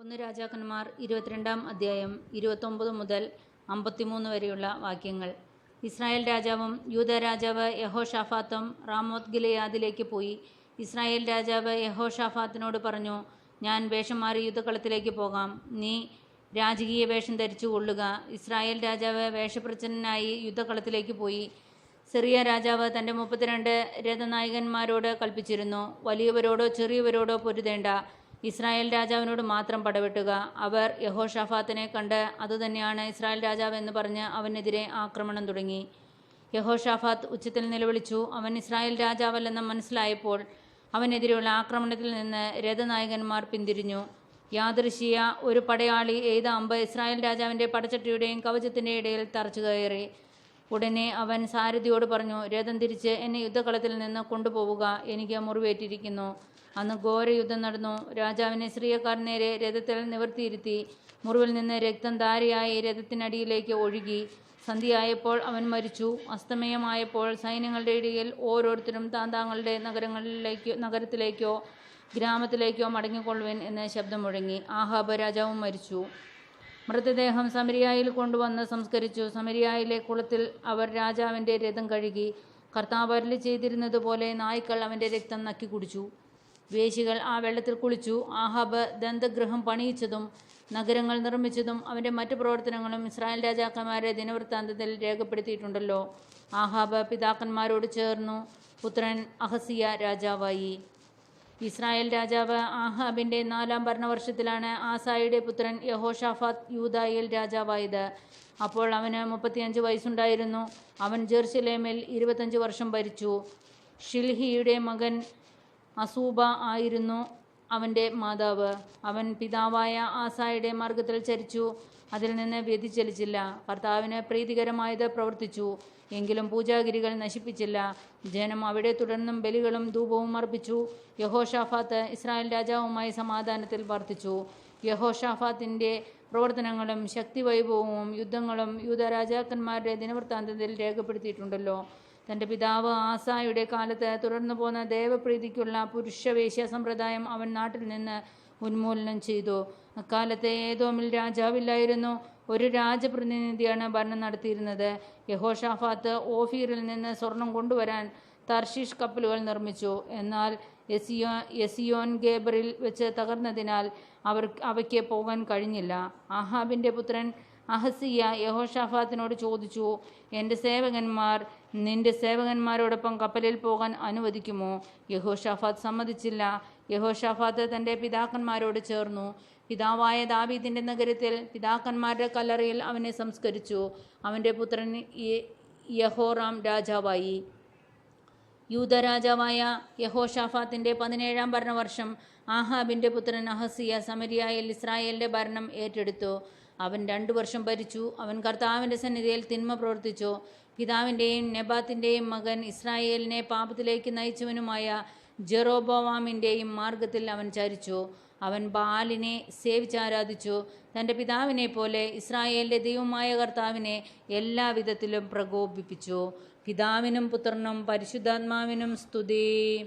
ഒന്ന് രാജാക്കന്മാർ ഇരുപത്തിരണ്ടാം അധ്യായം ഇരുപത്തൊമ്പത് മുതൽ അമ്പത്തിമൂന്ന് വരെയുള്ള വാക്യങ്ങൾ. ഇസ്രായേൽ രാജാവും യൂത രാജാവ് യഹോ ഷാഫാത്തും റാമോത്ത് ഗിലയാദിലേക്ക് പോയി. ഇസ്രായേൽ രാജാവ് യഹോ ഷാഫാത്തിനോട് പറഞ്ഞു ഞാൻ വേഷം മാറി യുദ്ധക്കളത്തിലേക്ക് പോകാം. നീ രാജകീയ വേഷം ധരിച്ചു കൊള്ളുക. ഇസ്രായേൽ രാജാവ് വേഷപ്രച്ഛന്നനായി യുദ്ധക്കളത്തിലേക്ക് പോയി. സിറിയ രാജാവ് തന്റെ മുപ്പത്തിരണ്ട് രഥനായകന്മാരോട് കൽപ്പിച്ചിരുന്നു വലിയവരോടോ ചെറിയവരോടോ പൊരുതേണ്ട. ഇസ്രായേൽ രാജാവിനോട് മാത്രം പടവെട്ടുക. അവർ യഹോഷഫാത്തിനെ കണ്ട് അതുതന്നെയാണ് ഇസ്രായേൽ രാജാവ് എന്ന് പറഞ്ഞ് അവനെതിരെ ആക്രമണം തുടങ്ങി. യഹോഷാഫാത്ത് ഉച്ചത്തിൽ നിലവിളിച്ചു അവൻ ഇസ്രായേൽ രാജാവല്ലെന്ന് മനസ്സിലായപ്പോൾ അവനെതിരെയുള്ള ആക്രമണത്തിൽ നിന്ന് രഥനായകന്മാർ പിന്തിരിഞ്ഞു. യാദൃശിയ ഒരു പടയാളി എയ്ത അമ്പ് ഇസ്രായേൽ രാജാവിന്റെ പടച്ചട്ടിയുടെയും കവചത്തിന്റെ ഇടയിൽ തറച്ചു കയറി. ഉടനെ അവൻ സാരഥിയോട് പറഞ്ഞു രഥം തിരിച്ച് എന്നെ യുദ്ധക്കളത്തിൽ നിന്ന് കൊണ്ടുപോവുക. എനിക്ക് മുറിവേറ്റിരിക്കുന്നു. അന്ന് ഘോര യുദ്ധം നടന്നു. രാജാവിനെ സ്ത്രീയക്കാർ നേരെ രഥത്തിൽ നിവർത്തിയിരുത്തി. മുറിവിൽ നിന്ന് രക്തം ധാരയായി രഥത്തിനടിയിലേക്ക് ഒഴുകി. സന്ധ്യയായപ്പോൾ അവൻ മരിച്ചു. അസ്തമയമായപ്പോൾ സൈന്യങ്ങളുടെ ഇടയിൽ ഓരോരുത്തരും താന്താങ്ങളുടെ നഗരങ്ങളിലേക്കോ നഗരത്തിലേക്കോ ഗ്രാമത്തിലേക്കോ മടങ്ങിക്കൊള്ളുവൻ എന്ന് ശബ്ദം മുഴങ്ങി. ആഹാബ രാജാവും മരിച്ചു. മൃതദേഹം സമരിയായിൽ കൊണ്ടുവന്ന് സംസ്കരിച്ചു. സമരിയായിലെ കുളത്തിൽ അവർ രാജാവിന്റെ രഥം കഴുകി കർത്താവ് അരളി ചെയ്തിരുന്നതുപോലെ നായ്ക്കൾ അവന്റെ രക്തം നക്കി കുടിച്ചു. വേശികൾ ആ വെള്ളത്തിൽ കുളിച്ചു. ആഹാബ് ദന്തഗൃഹം പണിയിച്ചതും നഗരങ്ങൾ നിർമ്മിച്ചതും അവന്റെ മറ്റു പ്രവർത്തനങ്ങളും ഇസ്രായേൽ രാജാക്കന്മാരെ ദിനവൃത്താന്തത്തിൽ രേഖപ്പെടുത്തിയിട്ടുണ്ടല്ലോ. ആഹാബ് പിതാക്കന്മാരോട് ചേർന്നു. പുത്രൻ അഹസിയ രാജാവായി. ഇസ്രായേൽ രാജാവ് ആഹാബിന്റെ നാലാം ഭരണവർഷത്തിലാണ് ആസായിയുടെ പുത്രൻ യഹോഷാഫാത്ത് യൂദായിൽ രാജാവായത്. അപ്പോൾ അവന് മുപ്പത്തിയഞ്ച് വയസ്സുണ്ടായിരുന്നു. അവൻ ജെറുസലേമിൽ ഇരുപത്തഞ്ച് വർഷം ഭരിച്ചു. ഷിൽഹിയുടെ മകൻ അസൂബ ആയിരുന്നു അവന്റെ മാതാവ്. അവൻ പിതാവായ ആസായുടെ മാർഗത്തിൽ ചരിച്ചു. അതിൽ നിന്ന് വ്യതിചലിച്ചില്ല. കർത്താവിന് പ്രീതികരമായത് പ്രവർത്തിച്ചു. എങ്കിലും പൂജാഗിരികൾ നശിപ്പിച്ചില്ല. ജനം അവിടെ തുടർന്നും ബലികളും ധൂപവും അർപ്പിച്ചു. യഹോഷാഫാത്ത് ഇസ്രായേൽ രാജാവുമായി സമാധാനത്തിൽ വർത്തിച്ചു. യഹോഷാഫാത്തിന്റെ പ്രവർത്തനങ്ങളും ശക്തിവൈഭവവും യുദ്ധങ്ങളും യൂത രാജാക്കന്മാരുടെ ദിനവൃത്താന്തത്തിൽ രേഖപ്പെടുത്തിയിട്ടുണ്ടല്ലോ. തന്റെ പിതാവ് ആസായുടെ കാലത്ത് തുടർന്നു പോന്ന ദേവപ്രീതിക്കുള്ള പുരുഷവേശ്യ സമ്പ്രദായം അവൻ നാട്ടിൽ നിന്ന് ഉന്മൂലനം ചെയ്തു. അക്കാലത്തെ ഏതോമിൽ രാജാവില്ലായിരുന്നു. ഒരു രാജപ്രതിനിധിയാണ് ഭരണം നടത്തിയിരുന്നത്. യഹോഷാഫാത്ത് ഓഫീറിൽ നിന്ന് സ്വർണം കൊണ്ടുവരാൻ തർഷീഷ് കപ്പലുകൾ നിർമ്മിച്ചു. എന്നാൽ എസിയോ എസിയോൻ ഗേബറിൽ വെച്ച് തകർന്നതിനാൽ അവർ അവയ്ക്ക് പോകാൻ കഴിഞ്ഞില്ല. ആഹാബിന്റെ പുത്രൻ അഹസിയ യഹോഷാഫാത്തിനോട് ചോദിച്ചു എന്റെ സേവകന്മാർ നിന്റെ സേവകന്മാരോടൊപ്പം കപ്പലിൽ പോകാൻ അനുവദിക്കുമോ? യഹോഷാഫാത്ത് സമ്മതിച്ചില്ല. യഹോഷാഫാത്ത് തന്റെ പിതാക്കന്മാരോട് ചേർന്നു. പിതാവായ ദാവീദിന്റെ നഗരത്തിൽ പിതാക്കന്മാരുടെ കല്ലറയിൽ അവനെ സംസ്കരിച്ചു. അവന്റെ പുത്രൻ യഹോറാം രാജാവായി. യൂത രാജാവായ യഹോഷാഫാത്തിന്റെ പതിനേഴാം ഭരണവർഷം ആഹാബിന്റെ പുത്രൻ അഹസിയ സമരിയായിൽ ഇസ്രായേലിന്റെ ഭരണം ഏറ്റെടുത്തു. അവൻ രണ്ടു വർഷം ഭരിച്ചു. അവൻ കർത്താവിന്റെ സന്നിധിയിൽ തിന്മ പ്രവർത്തിച്ചു. പിതാവിന്റെയും നെബാത്തിന്റെയും മകൻ ഇസ്രായേലിനെ പാപത്തിലേക്ക് നയിച്ചവനുമായ ജെറോബോവാമിന്റെയും മാർഗത്തിൽ അവൻ ചരിച്ചു. അവൻ ബാലിനെ സേവിച്ചാരാധിച്ചു. തന്റെ പിതാവിനെ പോലെ ഇസ്രായേലിന്റെ ദൈവമായ കർത്താവിനെ എല്ലാവിധത്തിലും പ്രകോപിപ്പിച്ചു. പിതാവിനും പുത്രനും പരിശുദ്ധാത്മാവിനും സ്തുതി.